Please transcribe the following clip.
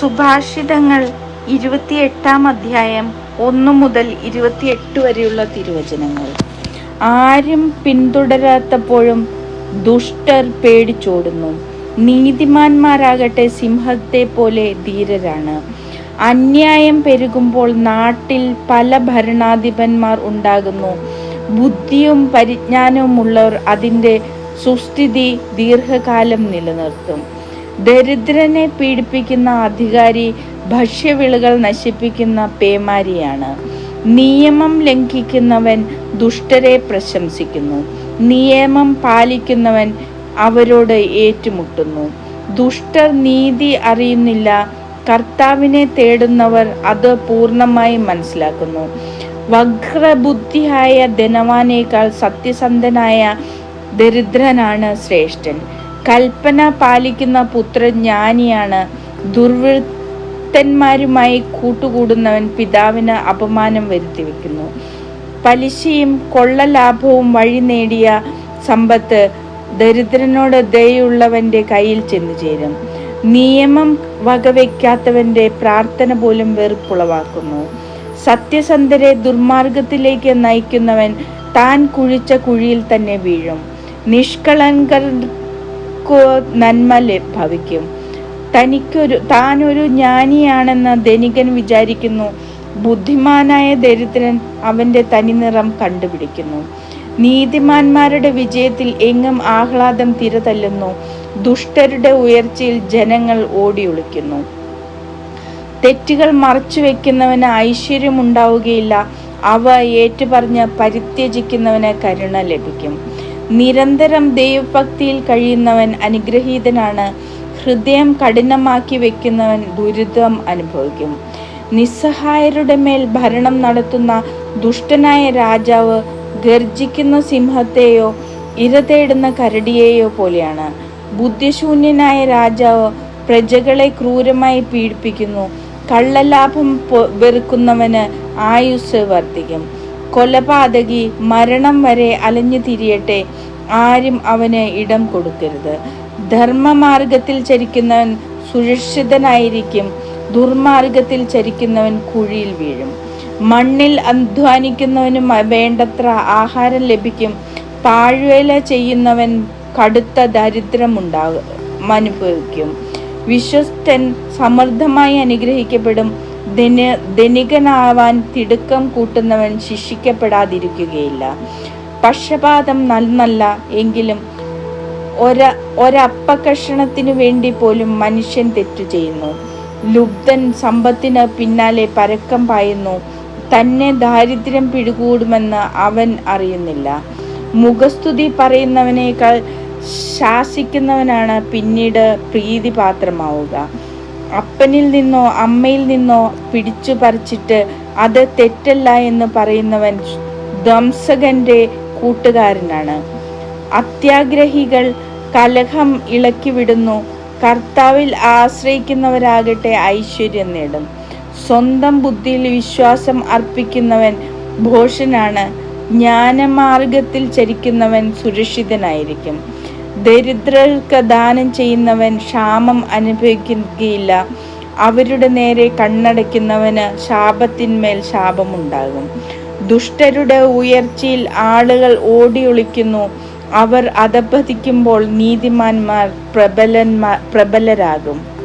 സുഭാഷിതങ്ങൾ ഇരുപത്തിയെട്ടാം അധ്യായം ഒന്നു മുതൽ ഇരുപത്തിയെട്ട് വരെയുള്ള തിരുവചനങ്ങൾ. ആരും പിന്തുടരാത്തപ്പോഴും ദുഷ്ടർ പേടിച്ചോടുന്നു. നീതിമാന്മാരാകട്ടെ സിംഹത്തെ പോലെ ധീരരാണ്. അന്യായം പെരുകുമ്പോൾ നാട്ടിൽ പല ഭരണാധിപന്മാർ ഉണ്ടാകുന്നു. ബുദ്ധിയും പരിജ്ഞാനവുമുള്ളവർ അതിന്റെ സുസ്ഥിതി ദീർഘകാലം നിലനിർത്തും. ദരിദ്രനെ പീഡിപ്പിക്കുന്ന അധികാരി ഭക്ഷ്യവിളകൾ നശിപ്പിക്കുന്ന പേമാരിയാണ്. നിയമം ലംഘിക്കുന്നവൻ ദുഷ്ടരെ പ്രശംസിക്കുന്നു. നിയമം പാലിക്കുന്നവൻ അവരോട് ഏറ്റുമുട്ടുന്നു. ദുഷ്ടർ നീതി അറിയുന്നില്ല. കർത്താവിനെ തേടുന്നവർ അത് പൂർണമായി മനസ്സിലാക്കുന്നു. വക്രബുദ്ധിയായ ധനവാനേക്കാൾ സത്യസന്ധനായ ദരിദ്രനാണ് ശ്രേഷ്ഠൻ. കൽപ്പന പാലിക്കുന്ന പുത്രൻ ജ്ഞാനിയാണ് ദുർവൃത്തന്മാരുമായി കൂട്ടുകൂടുന്നവൻ പിതാവിന് അപമാനം വരുത്തി വെക്കുന്നു പലിശയും കൊള്ളലാഭവും വഴി നേടിയ സമ്പത്ത് ദരിദ്രനോട് ദയുള്ളവന്റെ കയ്യിൽ ചെന്നു ചേരും. നിയമം വകവയ്ക്കാത്തവന്റെ പ്രാർത്ഥന പോലും വെറുപ്പുളവാക്കുന്നു. സത്യസന്ധരെ ദുർമാർഗത്തിലേക്ക് നയിക്കുന്നവൻ താൻ കുഴിച്ച കുഴിയിൽ തന്നെ വീഴും. നിഷ്കളങ്കർക്കു നന്മ ഭവിക്കും തനിക്കൊരു താനൊരു ജ്ഞാനിയാണെന്ന് ധനികൻ വിചാരിക്കുന്നു. ബുദ്ധിമാനായ ദരിദ്രൻ അവന്റെ തനിനിറം കണ്ടുപിടിക്കുന്നു. നീതിമാന്മാരുടെ വിജയത്തിൽ എങ്ങും ആഹ്ലാദം തിരതല്ലുന്നു. ദുഷ്ടരുടെ ഉയർച്ചയിൽ ജനങ്ങൾ ഓടിയൊളിക്കുന്നു. തെറ്റുകൾ മറച്ചു വെക്കുന്നവന് ഐശ്വര്യമുണ്ടാവുകയില്ല. അവ ഏറ്റുപറഞ്ഞ് പരിത്യജിക്കുന്നവന് കരുണ ലഭിക്കും. നിരന്തരം ദൈവഭക്തിയിൽ കഴിയുന്നവൻ അനുഗ്രഹീതനാണ്. ഹൃദയം കഠിനമാക്കി വെക്കുന്നവൻ ദുരിതം അനുഭവിക്കും. നിസ്സഹായരുടെ മേൽ ഭരണം നടത്തുന്ന ദുഷ്ടനായ രാജാവ് ഗർജിക്കുന്ന സിംഹത്തെയോ ഇര തേടുന്ന കരടിയെയോ പോലെയാണ്. ബുദ്ധിശൂന്യനായ രാജാവ് പ്രജകളെ ക്രൂരമായി പീഡിപ്പിക്കുന്നു. കള്ളലാഭം വെറുക്കുന്നവന് ആയുസ് വർദ്ധിക്കും. കൊലപാതകി മരണം വരെ അലഞ്ഞു തിരിയട്ടെ. ആരും അവന് ഇടം കൊടുക്കരുത്. ധർമ്മമാർഗത്തിൽ ചരിക്കുന്നവൻ സുരക്ഷിതനായിരിക്കും. ദുർമാർഗത്തിൽ ചരിക്കുന്നവൻ കുഴിയിൽ വീഴും. മണ്ണിൽ അധ്വാനിക്കുന്നവനും വേണ്ടത്ര ആഹാരം ലഭിക്കും. പാഴ്വേല ചെയ്യുന്നവൻ കടുത്ത ദരിദ്രമുണ്ടാകും അനുഭവിക്കും. വിശ്വസ്തൻ സമൃദ്ധമായി അനുഗ്രഹിക്കപ്പെടും. ധന ധനികനാവാൻ തിടുക്കം കൂട്ടുന്നവൻ ശിക്ഷിക്കപ്പെടാതിരിക്കുകയില്ല. പക്ഷപാതം നന്നല്ല എങ്കിലും ഒര ഒരപ്പകഷണത്തിനു വേണ്ടി പോലും മനുഷ്യൻ തെറ്റു ചെയ്യുന്നു. ലുബ്ധൻ സമ്പത്തിന് പിന്നാലെ പരക്കം പായുന്നു. തന്നെ ദാരിദ്ര്യം പിടികൂടുമെന്ന് അവൻ അറിയുന്നില്ല. മുഖസ്തുതി പറയുന്നവനേക്കാൾ ശാസിക്കുന്നവനാണ് പിന്നീട് പ്രീതിപാത്രമാവുക. അപ്പനിൽ നിന്നോ അമ്മയിൽ നിന്നോ പിടിച്ചു പറിച്ചിട്ട് അത് തെറ്റല്ല എന്ന് പറയുന്നവൻ ധംസകന്റെ കൂട്ടുകാരനാണ്. അത്യാഗ്രഹികൾ കലഹം ഇളക്കി വിടുന്നു. കർത്താവിൽ ആശ്രയിക്കുന്നവരാകട്ടെ ഐശ്വര്യം നേടും. സ്വന്തം ബുദ്ധിയിൽ വിശ്വാസം അർപ്പിക്കുന്നവൻ ഭോഷനാണ്. ജ്ഞാനമാർഗത്തിൽ ചരിക്കുന്നവൻ സുരക്ഷിതനായിരിക്കും. ദരിദ്രർക്ക് ദാനം ചെയ്യുന്നവൻ ക്ഷാമം അനുഭവിക്കുകയില്ല. അവരുടെ നേരെ കണ്ണടയ്ക്കുന്നവന് ശാപത്തിന്മേൽ ശാപമുണ്ടാകും. ദുഷ്ടരുടെ ഉയർച്ചയിൽ ആളുകൾ ഓടിയൊളിക്കുന്നു. അവർ അധപ്പതിക്കുമ്പോൾ നീതിമാന്മാർ പ്രബലന്മാർ പ്രബലരാകും.